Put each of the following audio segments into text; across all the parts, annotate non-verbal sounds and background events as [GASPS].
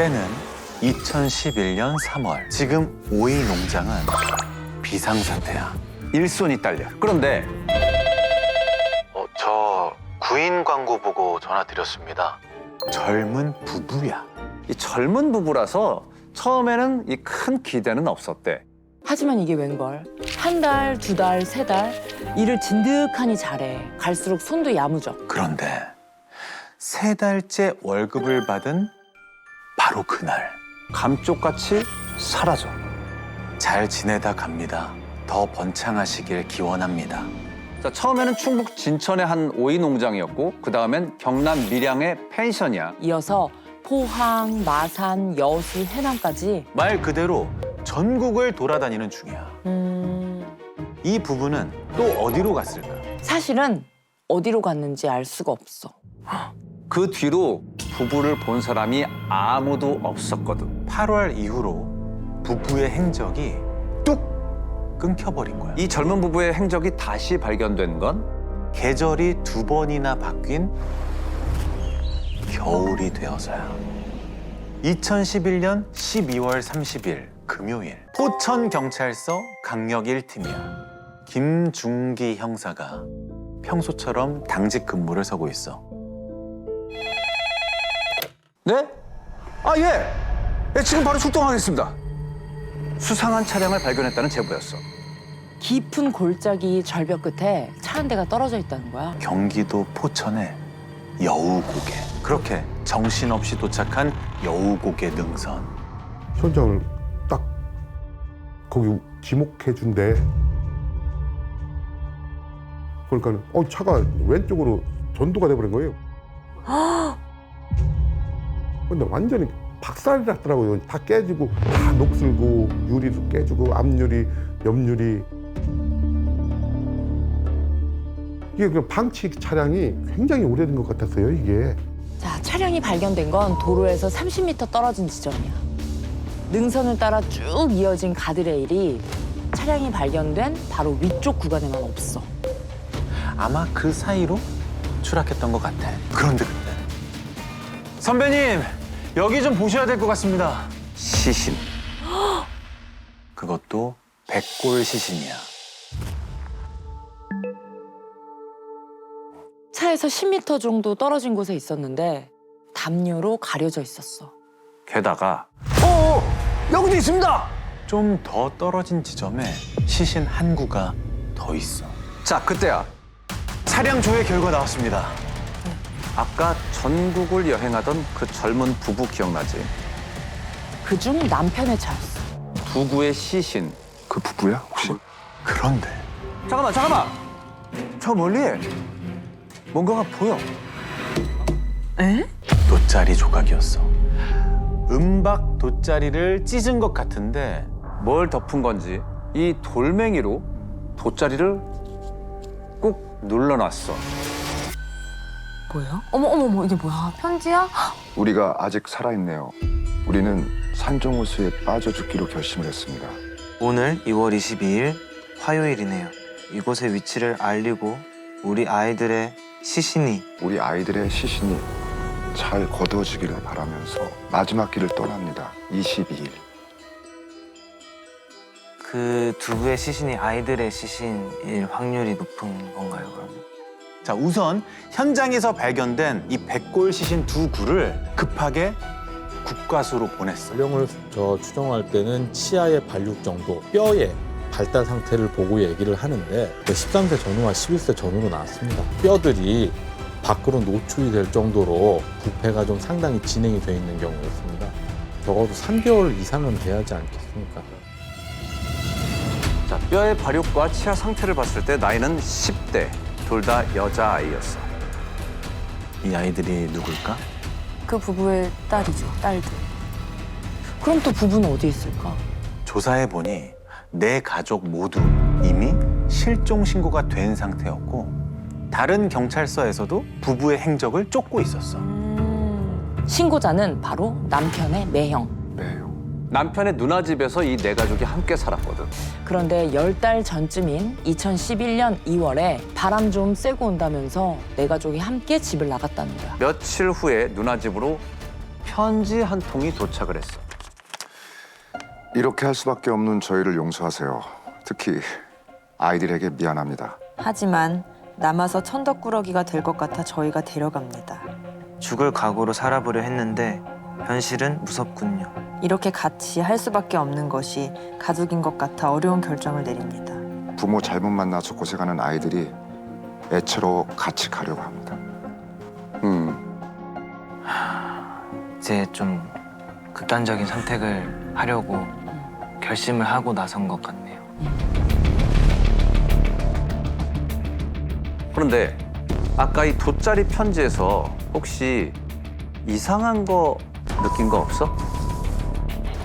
때는 2011년 3월. 지금 오이 농장은 비상사태야. 일손이 딸려. 그런데 어, 저 구인 광고 보고 전화 드렸습니다. 젊은 부부야. 이 젊은 부부라서 처음에는 이 큰 기대는 없었대. 하지만 이게 웬걸. 한 달, 두 달, 세 달. 일을 진득하니 잘해. 갈수록 손도 야무져. 그런데 세 달째 월급을 받은 바로 그날 감쪽같이 사라져. 잘 지내다 갑니다. 더 번창하시길 기원합니다. 자, 처음에는 충북 진천의 한 오이 농장이었고 그 다음엔 경남 밀양의 펜션이야. 이어서 포항, 마산, 여수, 해남까지. 말 그대로 전국을 돌아다니는 중이야. 음, 이 부부는 또 어디로 갔을까? 사실은 어디로 갔는지 알 수가 없어. 그 뒤로 부부를 본 사람이 아무도 없었거든. 8월 이후로 부부의 행적이 뚝 끊겨버린 거야. 이 젊은 부부의 행적이 다시 발견된 건 계절이 두 번이나 바뀐 겨울이 되어서야. 2011년 12월 30일 금요일 포천 경찰서 강력 1팀이야. 김중기 형사가 평소처럼 당직 근무를 서고 있어. 네? 아 예. 예, 지금 바로 출동하겠습니다. 수상한 차량을 발견했다는 제보였어. 깊은 골짜기 절벽 끝에 차 한 대가 떨어져 있다는 거야. 경기도 포천의 여우고개. 그렇게 정신없이 도착한 여우고개 능선. 현장을 딱 거기 지목해 준대. 그러니까 어 차가 왼쪽으로 전도가 돼버린 거예요. 근데 완전히 박살이 났더라고요. 다 깨지고 다 녹슬고 유리도 깨지고 앞유리, 옆유리. 이게 그 방치 차량이 굉장히 오래된 것 같았어요. 이게. 자, 차량이 발견된 건 도로에서 30m 떨어진 지점이야. 능선을 따라 쭉 이어진 가드레일이 차량이 발견된 바로 위쪽 구간에만 없어. 아마 그 사이로 추락했던 것 같아. 그런데 그때 선배님 여기 좀 보셔야 될 것 같습니다. 시신. 그것도 백골 시신이야. 차에서 10m 정도 떨어진 곳에 있었는데 담요로 가려져 있었어. 게다가 어, 어 여기도 있습니다. 좀 더 떨어진 지점에 시신 한 구가 더 있어. 자 그때야. 차량 조회 결과 나왔습니다. 아까 전국을 여행하던 그 젊은 부부 기억나지? 그중 남편의 차였어. 부부의 시신. 그 부부야 혹시? 그런데 잠깐만 잠깐만. 저 멀리 뭔가가 보여. 돗자리 조각이었어. 은박 돗자리를 찢은 것 같은데 뭘 덮은 건지 이 돌멩이로 돗자리를 꾹 눌러놨어. 뭐야? 어머 어머 어머 이게 뭐야? 편지야? 우리가 아직 살아있네요. 우리는 산정호수에 빠져 죽기로 결심을 했습니다. 오늘 2월 22일 화요일이네요. 이곳의 위치를 알리고 우리 아이들의 시신이 우리 아이들의 시신이 잘 거두어지기를 바라면서 마지막 길을 떠납니다. 22일. 그 두부의 시신이 아이들의 시신일 확률이 높은 건가요, 그러면? 자 우선 현장에서 발견된 이 백골 시신 두 구를 급하게 국과수로 보냈어. 연령을 저 추정할 때는 치아의 발육 정도, 뼈의 발달 상태를 보고 얘기를 하는데 13세 전후와 11세 전후로 나왔습니다. 뼈들이 밖으로 노출이 될 정도로 부패가 좀 상당히 진행이 되어 있는 경우였습니다. 적어도 3개월 이상은 돼야지 않겠습니까? 자, 뼈의 발육과 치아 상태를 봤을 때 나이는 10대. 둘 다 여자아이였어. 이 아이들이 누굴까? 그 부부의 딸이죠. 딸들. 그럼 또 부부는 어디 있을까? 조사해 보니 네 가족 모두 이미 실종 신고가 된 상태였고 다른 경찰서에서도 부부의 행적을 쫓고 있었어. 음, 신고자는 바로 남편의 매형. 네. 남편의 누나 집에서 이 네 가족이 함께 살았거든. 그런데 열 달 전쯤인 2011년 2월에 바람 좀 쐬고 온다면서 네 가족이 함께 집을 나갔다는 거야. 며칠 후에 누나 집으로 편지 한 통이 도착을 했어. 이렇게 할 수밖에 없는 저희를 용서하세요. 특히 아이들에게 미안합니다. 하지만 남아서 천덕꾸러기가 될 것 같아 저희가 데려갑니다. 죽을 각오로 살아보려 했는데 현실은 무섭군요. 이렇게 같이 할 수밖에 없는 것이 가족인 것 같아 어려운 결정을 내립니다. 부모 잘못 만나서 고생하는 아이들이 애처로 같이 가려고 합니다. 음, 이제 좀 극단적인 선택을 하려고 결심을 하고 나선 것 같네요. 그런데 아까 이 돗자리 편지에서 혹시 이상한 거 느낀 거 없어?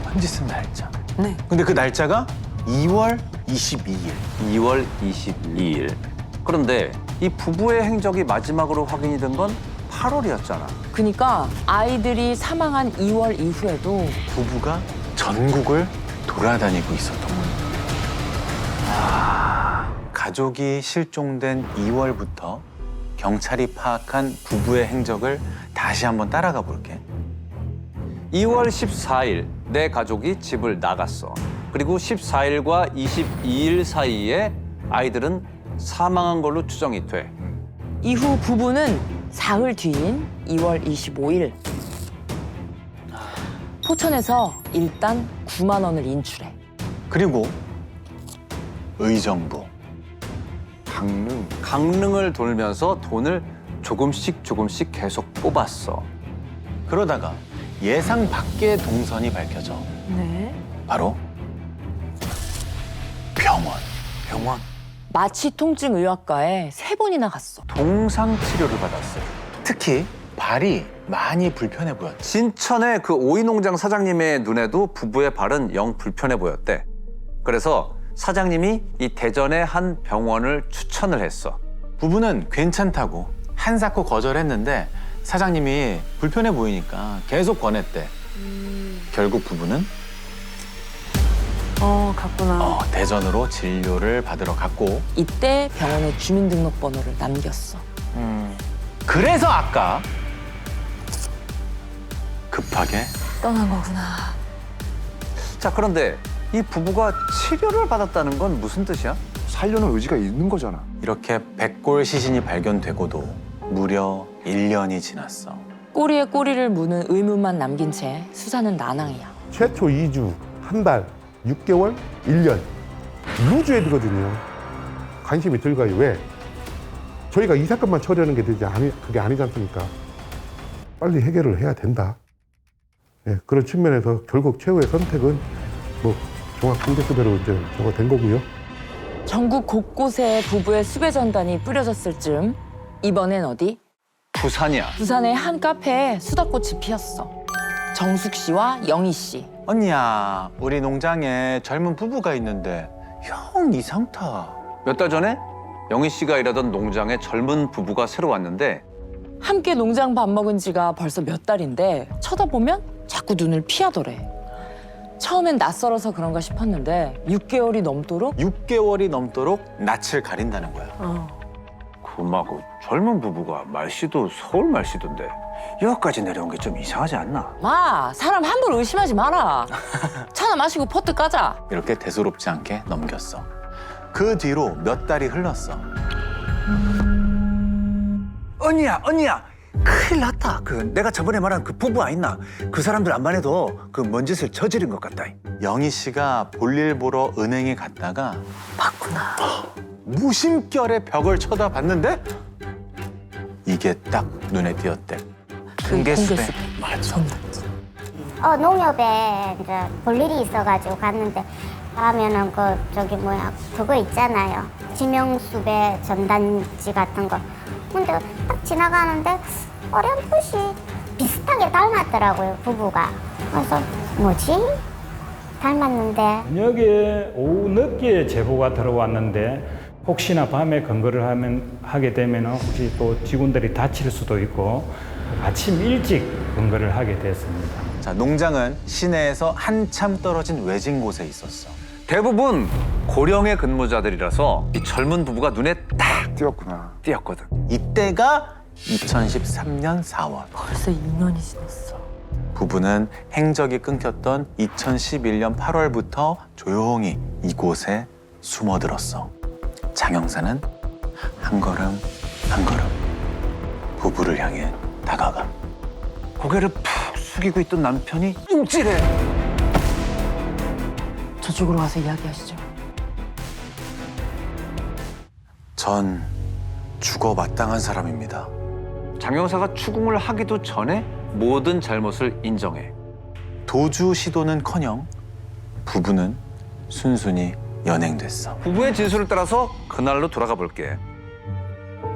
편지 쓴 날짜. 네. 근데 그 날짜가 2월 22일. 2월 22일. 그런데 이 부부의 행적이 마지막으로 확인이 된 건 8월이었잖아. 그러니까 아이들이 사망한 2월 이후에도 부부가 전국을 돌아다니고 있었던 거예요. 아, 가족이 실종된 2월부터 경찰이 파악한 부부의 행적을 다시 한번 따라가 볼게. 2월 14일 내 가족이 집을 나갔어. 그리고 14일과 22일 사이에 아이들은 사망한 걸로 추정이 돼. 이후 부부는 사흘 뒤인 2월 25일 포천에서 일단 9만 원을 인출해. 그리고 의정부. 강릉 강릉을 돌면서 돈을 조금씩 조금씩 계속 뽑았어. 그러다가 예상 밖의 동선이 밝혀져. 네. 바로 병원. 병원 마취통증의학과에 세 번이나 갔어. 동상 치료를 받았어요. 특히 발이 많이 불편해 보였지. 신천의 그 오이 농장 사장님의 눈에도 부부의 발은 영 불편해 보였대. 그래서 사장님이 이 대전의 한 병원을 추천을 했어. 부부는 괜찮다고 한사코 거절했는데 사장님이 불편해 보이니까 계속 권했대. 결국 부부는 어, 갔구나. 어, 대전으로 진료를 받으러 갔고 이때 병원에 주민등록번호를 남겼어. 음, 그래서 아까 급하게 떠난 거구나. 자, 그런데 이 부부가 치료를 받았다는 건 무슨 뜻이야? 살려는 의지가 있는 거잖아. 이렇게 백골 시신이 발견되고도 무려 1년이 지났어. 꼬리에 꼬리를 무는 의문만 남긴 채 수사는 난항이야. 최초 2주, 한 달, 6개월, 1년. 루즈에 들거든요. 관심이 들어가요. 왜? 저희가 이 사건만 처리하는 게 되지 아니, 그게 아니지 않습니까? 빨리 해결을 해야 된다. 예, 그런 측면에서 결국 최후의 선택은 뭐 종합경제수배로 이제 저거 된 거고요. 전국 곳곳에 부부의 수배 전단이 뿌려졌을 즈음 이번엔 어디? 부산이야. 부산의 한 카페에 수다꽃이 피었어. 정숙 씨와 영희 씨. 언니야, 우리 농장에 젊은 부부가 있는데 형 이상타. 몇 달 전에 영희 씨가 일하던 농장에 젊은 부부가 새로 왔는데 함께 농장 밥 먹은 지가 벌써 몇 달인데 쳐다보면 자꾸 눈을 피하더래. 처음엔 낯설어서 그런가 싶었는데 6개월이 넘도록 6개월이 넘도록 낯을 가린다는 거야. 그마고 젊은 부부가 말씨도 서울 말씨던데 여기까지 내려온 게 좀 이상하지 않나? 마 사람 함부로 의심하지 마라. [LAUGHS] 차나 마시고 퍼트 까자. 이렇게 대수롭지 않게 넘겼어. 그 뒤로 몇 달이 흘렀어. 언니야 언니야 큰일 났다 그 내가 저번에 말한 그 부부 아있나 그 사람들 안만 해도 그뭔 짓을 저지른 것 같다 영희 씨가 볼일 보러 은행에 갔다가 봤구나. 무심결에 벽을 쳐다봤는데 이게 딱 눈에 띄었대. 공개수배. 맞아. 어, 농협에 이제 볼 일이 있어가지고 갔는데 가면은 그 저기 뭐야 그거 있잖아요 지명수배 전단지 같은 거 근데 딱 지나가는데 어렴풋이 비슷하게 닮았더라고요 부부가 그래서 뭐지 닮았는데 저녁에 오후 늦게 제보가 들어왔는데 혹시나 밤에 근거를 하면 하게 되면 혹시 또 직원들이 다칠 수도 있고 아침 일찍 근거를 하게 됐습니다. 자, 농장은 시내에서 한참 떨어진 외진 곳에 있었어. 대부분 고령의 근무자들이라서 이 젊은 부부가 눈에 딱 뛰었구나. 띄었거든 이때가 2013년 4월. 벌써 2년이 지났어. 부부는 행적이 끊겼던 2011년 8월부터 조용히 이곳에 숨어들었어. 장영사는 한 걸음 한 걸음 부부를 향해 다가가. 고개를 푹 숙이고 있던 남편이 움찔해. 저쪽으로 가서 이야기하시죠. 전 죽어 마땅한 사람입니다. 장영사가 추궁을 하기도 전에 모든 잘못을 인정해. 도주 시도는커녕 부부는 순순히 연행됐어. 부부의 진술을 따라서 그날로 돌아가 볼게.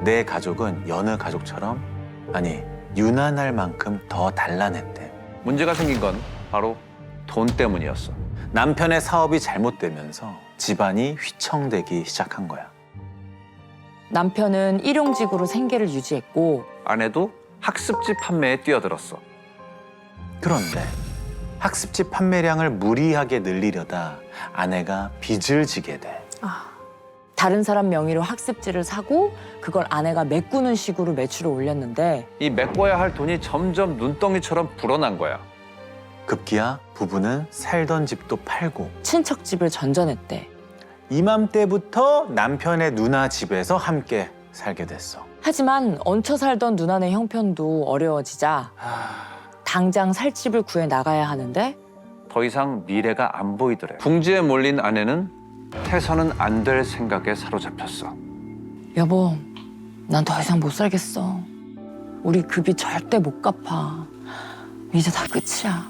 내 가족은 여느 가족처럼 아니 유난할 만큼 더 단란했대. 문제가 생긴 건 바로 돈 때문이었어. 남편의 사업이 잘못되면서 집안이 휘청대기 시작한 거야. 남편은 일용직으로 생계를 유지했고 아내도 학습지 판매에 뛰어들었어. 그런데 학습지 판매량을 무리하게 늘리려다 아내가 빚을 지게 돼. 다른 사람 명의로 학습지를 사고 그걸 아내가 메꾸는 식으로 매출을 올렸는데 이 메꿔야 할 돈이 점점 눈덩이처럼 불어난 거야. 급기야 부부는 살던 집도 팔고 친척 집을 전전했대. 이맘때부터 남편의 누나 집에서 함께 살게 됐어. 하지만 얹혀 살던 누나네 형편도 어려워지자 당장 살 집을 구해 나가야 하는데 더 이상 미래가 안 보이더래. 궁지에 몰린 아내는 태서는 안 될 생각에 사로잡혔어. 여보, 난 더 이상 못 살겠어. 우리 급이 절대 못 갚아. 이제 다 끝이야.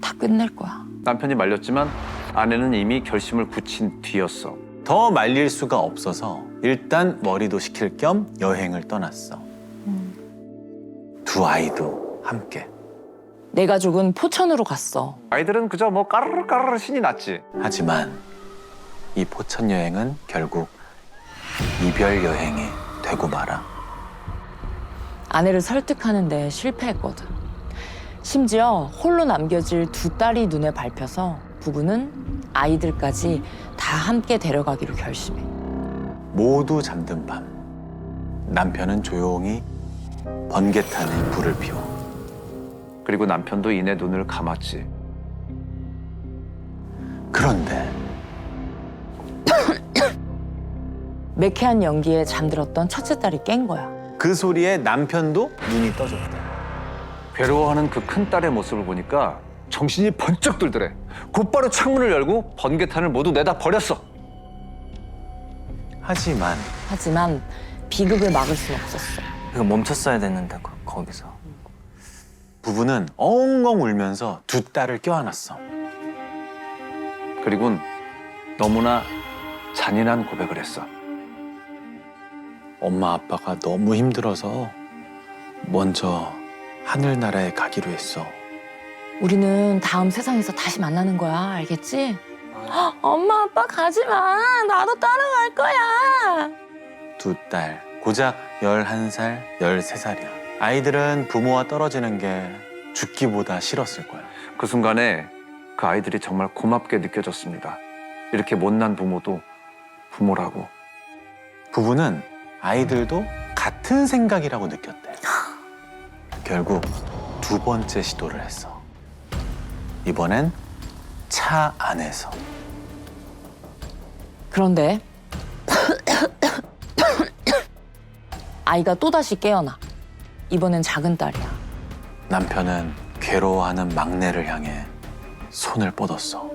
다 끝낼 거야. 남편이 말렸지만 아내는 이미 결심을 굳힌 뒤였어. 더 말릴 수가 없어서 일단 머리도 식힐 겸 여행을 떠났어. 두 아이도 함께. 내 가족은 포천으로 갔어. 아이들은 그저 뭐 까르르 까르르 신이 났지. 하지만 이 포천 여행은 결국 이별 여행이 되고 말아. 아내를 설득하는데 실패했거든. 심지어 홀로 남겨질 두 딸이 눈에 밟혀서 부부는 아이들까지 다 함께 데려가기로 결심해. 모두 잠든 밤 남편은 조용히 번개탄에 불을 피워 그리고 남편도 이내 눈을 감았지. 그런데 [COUGHS] 매캐한 연기에 잠들었던 첫째 딸이 깬 거야. 그 소리에 남편도 눈이 떠졌대 괴로워하는 그 큰 딸의 모습을 보니까 정신이 번쩍 들더래. 곧바로 창문을 열고 번개탄을 모두 내다 버렸어. 하지만 하지만 비극을 막을 순 없었어. 이거 멈췄어야 됐는데 거, 거기서. 부부는 엉엉 울면서 두 딸을 껴안았어 그리고는 너무나 잔인한 고백을 했어. 엄마 아빠가 너무 힘들어서 먼저 하늘나라에 가기로 했어 우리는 다음 세상에서 다시 만나는 거야. 알겠지? 헉, 엄마 아빠 가지 마. 나도 따라갈 거야. 두 딸 고작 11살, 13살이야 아이들은 부모와 떨어지는 게 죽기보다 싫었을 거야 그 순간에 그 아이들이 정말 고맙게 느껴졌습니다. 이렇게 못난 부모도 부모라고. 부부는 아이들도 같은 생각이라고 느꼈대. [GASPS] 결국 두 번째 시도를 했어. 이번엔 차 안에서. 그런데 [COUGHS] 아이가 또다시 깨어나. 이번엔 작은 딸이야. 남편은 괴로워하는 막내를 향해 손을 뻗었어.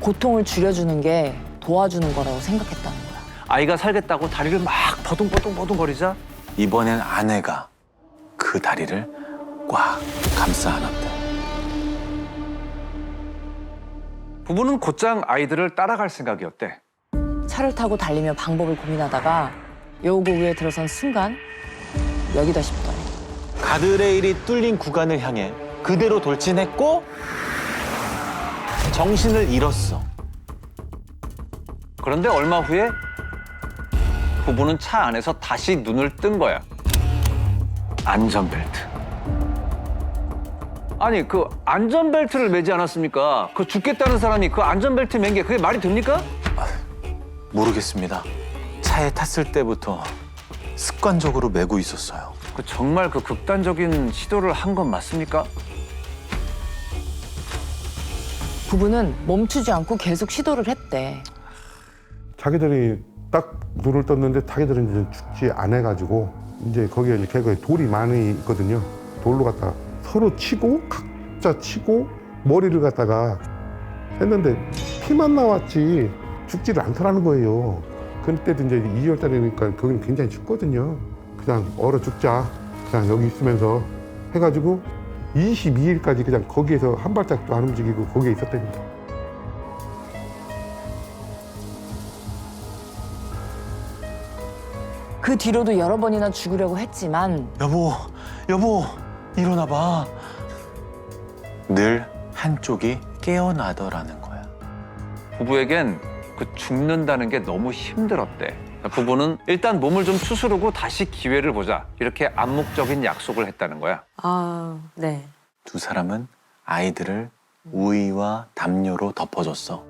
고통을 줄여주는 게 도와주는 거라고 생각했다는 거야. 아이가 살겠다고 다리를 막 버둥버둥 버둥거리자 이번엔 아내가 그 다리를 꽉 감싸 안았대. 부부는 곧장 아이들을 따라갈 생각이었대. 차를 타고 달리며 방법을 고민하다가 여우고 위에 들어선 순간 여기다 싶더니 가드레일이 뚫린 구간을 향해 그대로 돌진했고 정신을 잃었어. 그런데 얼마 후에 부부는 차 안에서 다시 눈을 뜬 거야. 안전벨트. 아니 그 안전벨트를 매지 않았습니까? 그 죽겠다는 사람이 그 안전벨트 맨 게 그게 말이 됩니까? 모르겠습니다. 차에 탔을 때부터 습관적으로 메고 있었어요. 그 정말 그 극단적인 시도를 한 건 맞습니까? 부부는 멈추지 않고 계속 시도를 했대. 자기들이 딱 눈을 떴는데 자기들은 이제 죽지 않아 가지고 이제 거기에 이제 개거에 돌이 많이 있거든요. 돌로 갖다가 서로 치고 각자 치고 머리를 갖다가 했는데 피만 나왔지 죽지를 않더라는 거예요. 그때도 이제 2월 달이니까 거기는 굉장히 춥거든요. 그냥 얼어 죽자. 그냥 여기 있으면서 해가지고 22일까지 그냥 거기에서 한 발짝도 안 움직이고 거기에 있었답니다. 그 뒤로도 여러 번이나 죽으려고 했지만 여보, 여보, 일어나 봐. 늘 한쪽이 깨어나더라는 거야. 부부에겐 그 죽는다는 게 너무 힘들었대. 부부는 일단 몸을 좀 추스르고 다시 기회를 보자. 이렇게 암묵적인 약속을 했다는 거야. 아, 네. 두 사람은 아이들을 우유와 담요로 덮어줬어.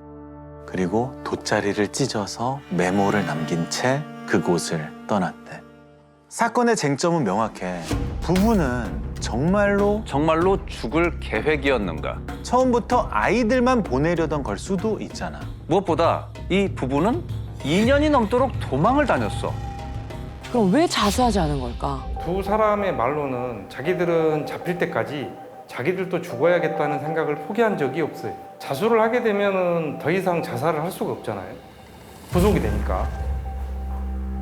그리고 돗자리를 찢어서 메모를 남긴 채 그곳을 떠났대. 사건의 쟁점은 명확해. 부부는 정말로 정말로 죽을 계획이었는가? 처음부터 아이들만 보내려던 걸 수도 있잖아. 무엇보다 이 부부는 2년이 넘도록 도망을 다녔어. 그럼 왜 자수하지 않은 걸까? 두 사람의 말로는 자기들은 잡힐 때까지 자기들도 죽어야겠다는 생각을 포기한 적이 없어요. 자수를 하게 되면은 더 이상 자살을 할 수가 없잖아요. 구속이 되니까.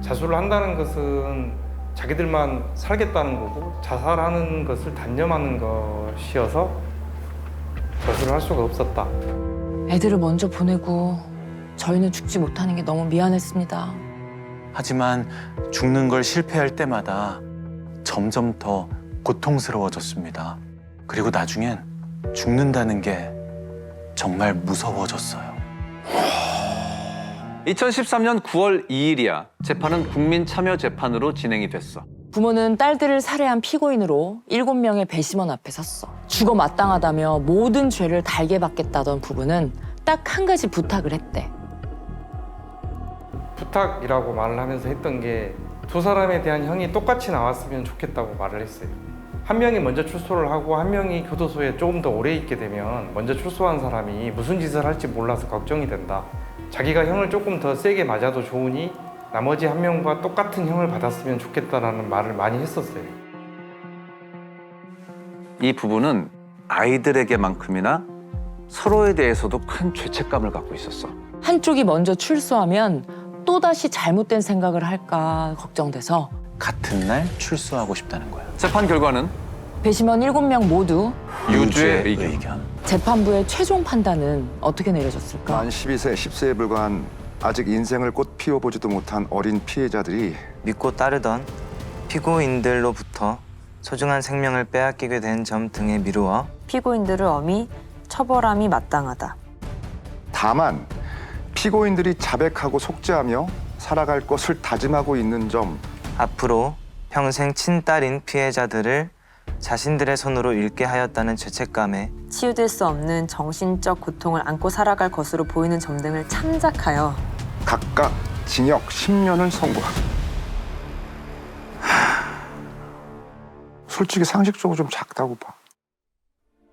자수를 한다는 것은 자기들만 살겠다는 거고 자살하는 것을 단념하는 것이어서 자수를 할 수가 없었다. 애들을 먼저 보내고 저희는 죽지 못하는 게 너무 미안했습니다. 하지만 죽는 걸 실패할 때마다 점점 더 고통스러워졌습니다. 그리고 나중엔 죽는다는 게 정말 무서워졌어요. 2013년 9월 2일이야. 재판은 국민참여재판으로 진행이 됐어. 부모는 딸들을 살해한 피고인으로 일곱 명의 배심원 앞에 섰어. 죽어 마땅하다며 모든 죄를 달게 받겠다던 부부는 딱 한 가지 부탁을 했대. 부탁이라고 말을 하면서 했던 게 두 사람에 대한 형이 똑같이 나왔으면 좋겠다고 말을 했어요. 한 명이 먼저 출소를 하고 한 명이 교도소에 조금 더 오래 있게 되면 먼저 출소한 사람이 무슨 짓을 할지 몰라서 걱정이 된다. 자기가 형을 조금 더 세게 맞아도 좋으니 나머지 한 명과 똑같은 형을 받았으면 좋겠다라는 말을 많이 했었어요. 이 부부는 아이들에게만큼이나 서로에 대해서도 큰 죄책감을 갖고 있었어. 한쪽이 먼저 출소하면 또다시 잘못된 생각을 할까 걱정돼서 같은 날 출소하고 싶다는 거야. 재판 결과는 배심원 일곱 명 모두 유죄의 유죄의 의견. 재판부의 최종 판단은 어떻게 내려졌을까? 만 12세, 10세에 불과한 아직 인생을 꽃 피워보지도 못한 어린 피해자들이 믿고 따르던 피고인들로부터 소중한 생명을 빼앗기게 된 점 등에 미루어 피고인들을 엄히 처벌함이 마땅하다. 다만 피고인들이 자백하고 속죄하며 살아갈 것을 다짐하고 있는 점 앞으로 평생 친딸인 피해자들을 자신들의 손으로 잃게 하였다는 죄책감에 치유될 수 없는 정신적 고통을 안고 살아갈 것으로 보이는 점 등을 참작하여 각각 징역 10년을 선고하고 하, 솔직히 상식적으로 좀 작다고 봐.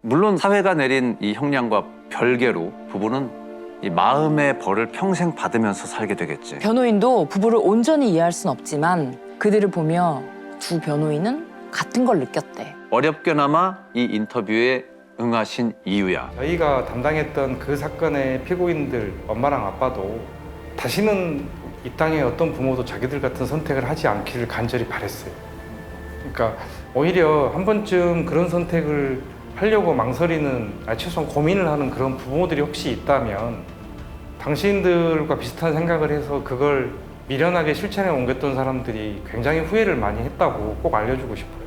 물론 사회가 내린 이 형량과 별개로 부부는 이 마음의 벌을 평생 받으면서 살게 되겠지. 변호인도 부부를 온전히 이해할 순 없지만 그들을 보며 두 변호인은 같은 걸 느꼈대. 어렵게나마 이 인터뷰에 응하신 이유야. 저희가 담당했던 그 사건의 피고인들 엄마랑 아빠도 다시는 이 땅에 어떤 부모도 자기들 같은 선택을 하지 않기를 간절히 바랬어요. 그러니까 오히려 한 번쯤 그런 선택을 하려고 망설이는, 아, 최소한 고민을 하는 그런 부모들이 혹시 있다면 당신들과 비슷한 생각을 해서 그걸 미련하게 실천에 옮겼던 사람들이 굉장히 후회를 많이 했다고 꼭 알려주고 싶어요.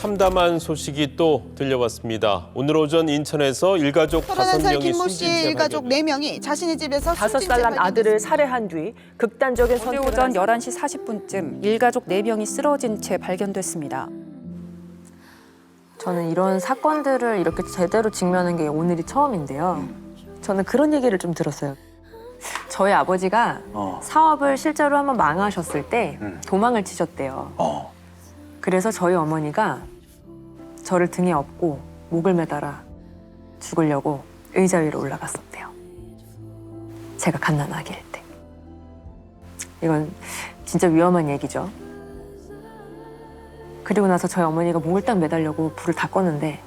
참담한 소식이 또 들려왔습니다. 오늘 오전 인천에서 일가족 다섯 31살 명이 김모 숨진 씨의 채 일가족. 4명이 자신의 집에서 다섯 숨진 살 채난 아들을 발견됐습니다. 살해한 뒤 극단적인 어제 선택을 오전 한 11시 40분쯤 일가족 4명이 쓰러진 채 발견됐습니다. 저는 이런 사건들을 이렇게 제대로 직면한 게 오늘이 처음인데요. 저는 그런 얘기를 좀 들었어요. 저희 아버지가 어, 사업을 실제로 한번 망하셨을 때 음. 도망을 치셨대요. 어. 그래서 저희 어머니가 저를 등에 업고 목을 매달아 죽으려고 의자 위로 올라갔었대요. 제가 갓난아기 일 때. 이건 진짜 위험한 얘기죠. 그리고 나서 저희 어머니가 목을 딱 매달려고 불을 다 껐는데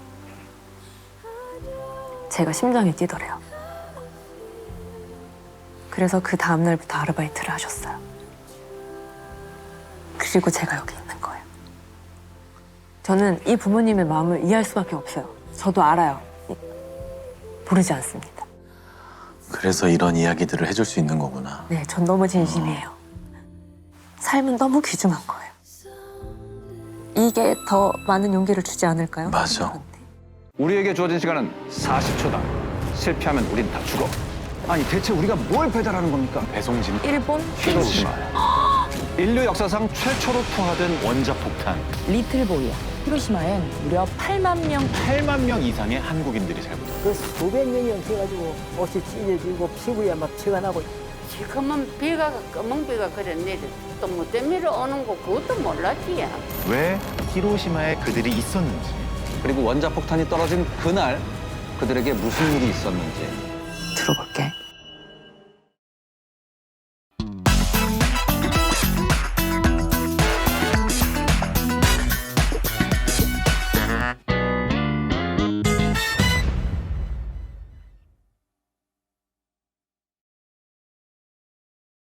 제가 심장이 뛰더래요. 그래서 그 다음날부터 아르바이트를 하셨어요. 그리고 제가 여기 있는 거예요. 저는 이 부모님의 마음을 이해할 수밖에 없어요. 저도 알아요. 모르지 않습니다. 그래서 이런 이야기들을 해줄 수 있는 거구나. 네, 전 너무 진심이에요. 삶은 너무 귀중한 거예요. 이게 더 많은 용기를 주지 않을까요? 맞아. 우리에게 주어진 시간은 40초다. 실패하면 우린 다 죽어. 아니 대체 우리가 뭘 배달하는 겁니까? 배송진 일본 히로시마. 인류 역사상 최초로 투하된 원자 폭탄 리틀보이야. 히로시마엔 무려 8만 명 8만 명 이상의 한국인들이 살고 있다. 그 수백 년이 엉켜가지고 옷이 찢어지고 피부에 막 피가 나고 지금은 비가 검은 비가 그래 내려 또뭐 때문에 오는 거 그것도 몰랐지야. 왜 히로시마에 그들이 있었는지 그리고 원자 폭탄이 떨어진 그날 그들에게 무슨 일이 있었는지 들어볼게.